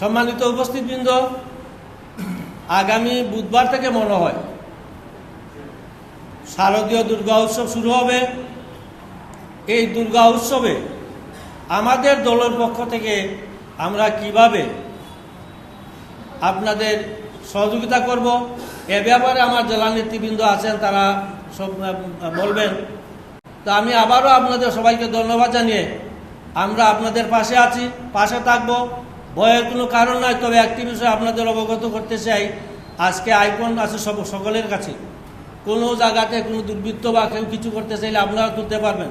সম্মানিত উপস্থিতবৃন্দ, আগামী বুধবার থেকে মনে হয় শারদীয় দুর্গা উৎসব শুরু হবে। এই দুর্গা উৎসবে আমাদের দলের পক্ষ থেকে আমরা কীভাবে আপনাদের সহযোগিতা করব, এ ব্যাপারে আমার জেলা নেতৃবৃন্দ আছেন, তারা সব বলবেন। তো আমি আবারও আপনাদের সবাইকে ধন্যবাদ জানিয়ে আমরা আপনাদের পাশে আছি, পাশে থাকব। ভয়ের কোনো কারণ নয় তবে একটি বিষয় আপনাদের অবগত করতে চাই। আজকে আইকন আছে সব, সকলের কাছে। কোনো জায়গাতে কোনো দুর্বৃত্ত বা কেউ কিছু করতে চাইলে আপনারা তুলতে পারবেন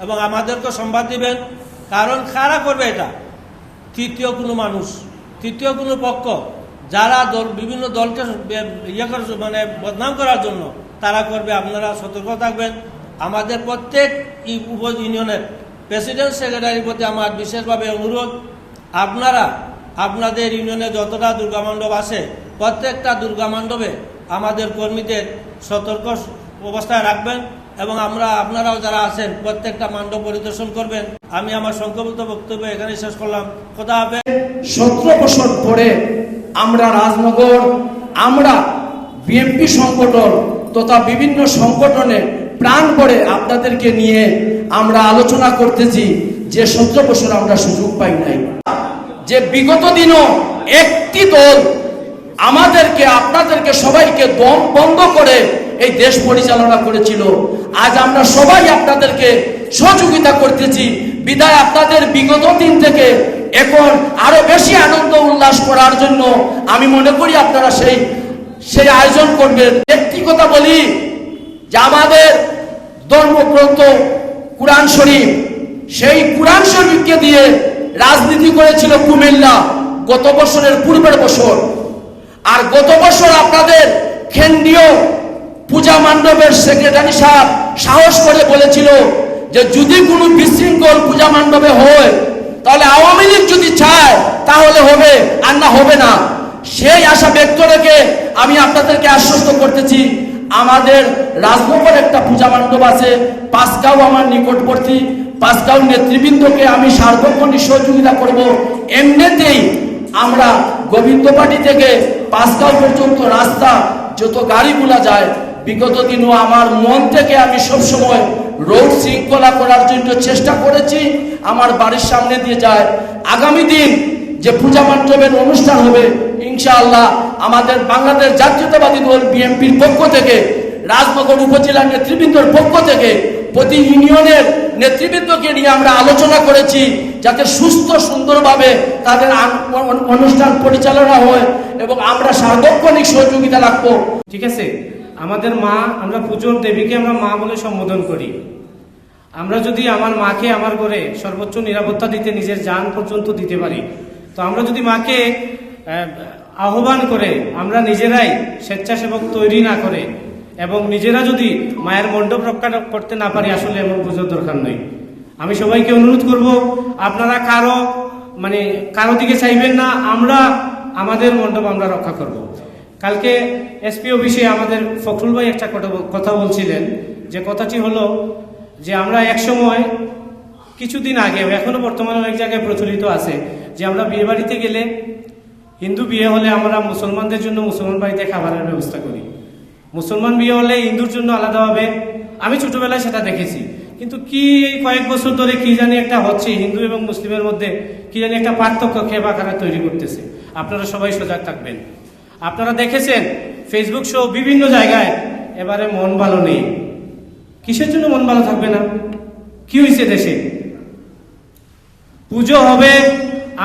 এবং আমাদেরকে সংবাদ দিবেন। কারণ খারাপ করবে এটা? তৃতীয় কোনো মানুষ, তৃতীয় কোনো পক্ষ, যারা দল, বিভিন্ন দলকে ইয়ে মানে বদনাম করার জন্য, তারা করবে। আপনারা সতর্ক থাকবেন। আমাদের প্রত্যেক উপ ইউনিয়নের প্রেসিডেন্ট, সেক্রেটারির প্রতি আমার বিশেষভাবে অনুরোধ। আপনারা, আপনাদের ইউনিয়নে যতটা দুর্গা মণ্ডপ আছে, প্রত্যেকটা দুর্গা মণ্ডপে আমাদের কর্মীদের সতর্ক অবস্থায় রাখবেন এবং আমরা, আপনারাও যারা আছেন, প্রত্যেকটা মণ্ডপ পরিদর্শন করবেন। আমি আমার সংক্ষিপ্ত বক্তব্য এখানে শেষ করলাম। কথা হবে সতেরো বছর পরে আমরা রাজনগর, আমরা বিএনপি সংগঠন তথা বিভিন্ন সংগঠনে প্রাণ করে আপনাদেরকে নিয়ে আমরা আলোচনা করতেছি যে সতেরো বছর আমরা সুযোগ পাই নাই। যে বিগত দিনও একটি দল আমাদেরকে, আপনাদেরকে সবাইকে দম বন্ধ করে এই দেশ পরিচালনা করেছিল। আজ আমরা সবাই আপনাদেরকে সহযোগিতা করতেছি। বিদায় আপনাদের বিগত দিন থেকে এখন আরও বেশি আনন্দ উল্লাস করার জন্য আমি মনে করি আপনারা সেই সেই আয়োজন করবেন। একটি কথা বলি যে আমাদের ধর্মগ্রন্থ কোরআন শরীফ, সেই কোরআন শরীফকে দিয়ে রাজনীতি করেছিল কুমিল্লা গত বছরের পূর্বের বছর। আর গত বছর আপনাদের কেন্দ্রীয় পূজা মণ্ডপের সেক্রেটারি সাহেব সাহস করে বলেছিল যে যদি কোনো বিশৃঙ্খল পূজা মণ্ডপে হয়, তাহলে আওয়ামী লীগ যদি চায়, তাহলে হবে, আর না হবে না। সেই আশা ব্যক্ত রেখে আমি আপনাদেরকে আশ্বস্ত করতেছি, আমাদের রাজনগর একটা পূজা মণ্ডপ আছে, পাঁচগাঁও আমার নিকটবর্তী। পাঁচগাঁও নেতৃবৃন্দকে আমি সার্বক্ষণিক সহযোগিতা করব। এমনিতেই আমরা গোবিন্দপাটি থেকে পাঁচগাঁও পর্যন্ত রাস্তা, যত গাড়িগুলা যায়, বিগত দিনও আমার মন থেকে আমি সবসময় রোড শৃঙ্খলা করার জন্য চেষ্টা করেছি, আমার বাড়ির সামনে দিয়ে যায়। আগামী দিন যে পূজা মণ্ডপের অনুষ্ঠান হবে, ইনশাআল্লাহ আমাদের বাংলাদেশ জাতীয়তাবাদী দল বিএনপির পক্ষ থেকে, রাজনগর উপজেলার নেতৃবৃন্দর পক্ষ থেকে, প্রতি ইউনিয়নের নেতৃবৃন্দকে নিয়ে আমরা আলোচনা করেছি যাতে সুস্থ, সুন্দরভাবে তাদের অনুষ্ঠান পরিচালনা হয় এবং আমরা সার্বক্ষণিক সহযোগিতা রাখব। ঠিক আছে? আমাদের মা, আমরা পুজোর দেবীকে আমরা মা বলে সম্বোধন করি। আমরা যদি আমার মাকে আমার ঘরে সর্বোচ্চ নিরাপত্তা দিতে নিজের যান পর্যন্ত দিতে পারি, তো আমরা যদি মাকে আহ্বান করে আমরা নিজেরাই স্বেচ্ছাসেবক তৈরি না করে এবং নিজেরা যদি মায়ের মণ্ডপ রক্ষা করতে না পারি, আসলে এমন পুজোর দরকার নেই। আমি সবাইকে অনুরোধ করব, আপনারা কারও মানে কারও দিকে চাইবেন না, আমরা, আমাদের মণ্ডপ আমরা রক্ষা করব। কালকে এসপি অফিসে আমাদের ফখরুল ভাই একটা কথা- বলছিলেন, যে কথাটি হলো যে আমরা একসময়, কিছুদিন আগে, এখনও বর্তমানে অনেক জায়গায় প্রচলিত আছে, যে আমরা বিয়ে বাড়িতে গেলে হিন্দু বিয়ে হলে আমরা মুসলমানদের জন্য মুসলমান বাড়িতে খাবারের ব্যবস্থা করি। মুসলমান বিয়ে হলে হিন্দুর জন্য আলাদা হবে। আমি ছোটবেলায় সেটা দেখেছি। কিন্তু কি এই কয়েক বছর ধরে কি জানি একটা হচ্ছে হিন্দু এবং মুসলিমের মধ্যে কি জানি একটা পার্থক্য খেবা খারা তৈরি করতেছে। আপনারা সবাই সজাগ থাকবেন। আপনারা দেখেছেন ফেসবুক সহ বিভিন্ন জায়গায় এবারে মন ভালো নেই। কিসের জন্য মন ভালো থাকবে না? কি হয়েছে দেশে? পুজো হবে,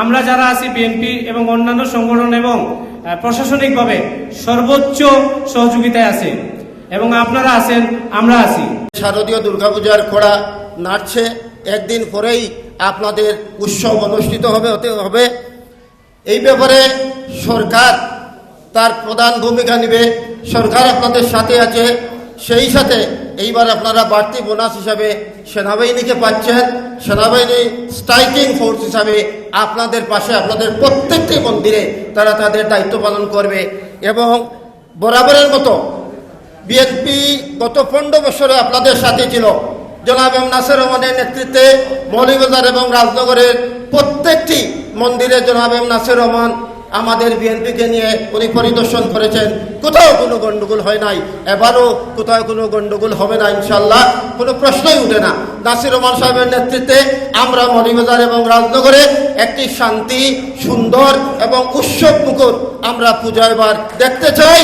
আমরা যারা আছি বিএনপি এবং অন্যান্য সংগঠন এবং প্রশাসনিকভাবে সর্বোচ্চ সহযোগিতায় আছে। এবং আপনারা আছেন, আমরা আছি। শারদীয় দুর্গাপূজার খোড়া নাড়ছে। একদিন পরেই আপনাদের উৎসব অনুষ্ঠিত হবে, হতে হবে। এই ব্যাপারে সরকার তার প্রধান ভূমিকা নেবে। সরকার আপনাদের সাথে আছে। সেই সাথে এইবার আপনারা বাড়তি বোনাস হিসাবে সেনাবাহিনীকে পাচ্ছেন সেনাবাহিনী স্ট্রাইকিং ফোর্স হিসাবে আপনাদের পাশে, আপনাদের প্রত্যেকটি মন্দিরে তারা তাদের দায়িত্ব পালন করবে। এবং বরাবরের মতো বিএনপি গত পনেরো বছরে আপনাদের সাথে ছিল। জনাব এম নাসের রহমানের নেতৃত্বে মৌলিবাজার এবং রাজনগরের প্রত্যেকটি মন্দিরে জনাব এম নাসির রহমান আমাদের বিএনপিকে নিয়ে উনি পরিদর্শন করেছেন। কোথাও কোনো গন্ডগোল হয় নাই। এবারও কোথাও কোনো গন্ডগোল হবে না ইনশাল্লাহ কোনো প্রশ্নই উঠে না। নাসির রহমান সাহেবের নেতৃত্বে আমরা মণিবাজার এবং রাজনগরে একটি শান্তি, সুন্দর এবং উৎসব মুখর আমরা পূজা এবার দেখতে চাই।